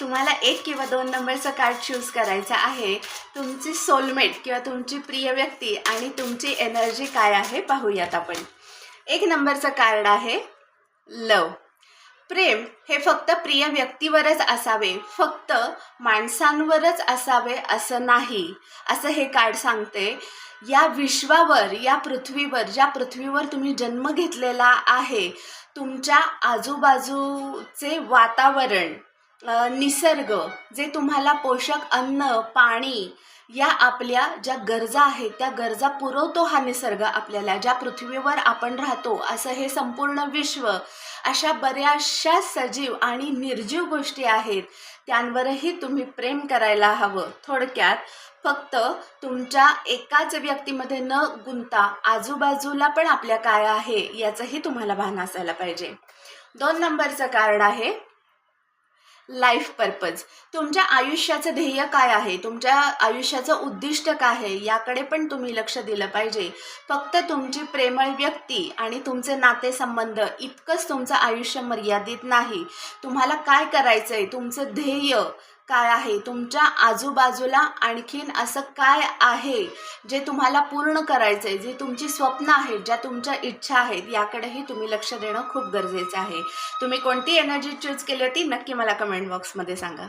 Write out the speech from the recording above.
तुम्हाला एक किंवा दोन नंबरचं कार्ड चूज करायचं आहे. तुमची सोलमेट किंवा तुमची प्रिय व्यक्ती आणि तुमची एनर्जी काय आहे पाहूयात आपण. एक नंबरचं कार्ड आहे लव प्रेम हे फक्त प्रिय व्यक्तीवरच असावे फक्त माणसांवरच असावे असं नाही. असं हे कार्ड सांगते. या विश्वावर या पृथ्वीवर ज्या पृथ्वीवर तुम्ही जन्म घेतलेला आहे तुमच्या आजूबाजूचे वातावरण निसर्ग जे तुम्हाला पोषक अन्न पाणी या आपल्या ज्या गरजा आहेत त्या गरजा पुरवतो हा निसर्ग आपल्याला ज्या पृथ्वीवर आपण राहतो असं हे संपूर्ण विश्व अशा बऱ्याचशा सजीव आणि निर्जीव गोष्टी आहेत. त्यांवरही तुम्ही प्रेम करायला हवं. थोडक्यात फक्त तुमच्या एकाच व्यक्तीमध्ये न गुंता आजूबाजूला पण आपल्या काय आहे याचंही तुम्हाला भान असायला पाहिजे. दोन नंबरचं कारण आहे लाईफ पर्पज तुमच्या आयुष्याचं ध्येय काय आहे? तुमच्या आयुष्याचं उद्दिष्ट काय आहे? याकडे पण तुम्ही लक्ष दिलं पाहिजे. फक्त तुमची प्रेमळ व्यक्ती आणि तुमचे नातेसंबंध इतकंच तुमचं आयुष्य मर्यादित नाही. तुम्हाला काय करायचं आहे तुमचं ध्येय काय आहे? तुमच्या आजूबाजूला आणखीन असं काय आहे जे तुम्हाला पूर्ण करायचं आहे जे तुमची स्वप्न आहेत ज्या तुमच्या इच्छा आहेत याकडेही तुम्ही लक्ष देणं खूप गरजेचं आहे. तुम्ही कोणती एनर्जी चूज केली होती? नक्की मला कमेंट बॉक्समध्ये सांगा.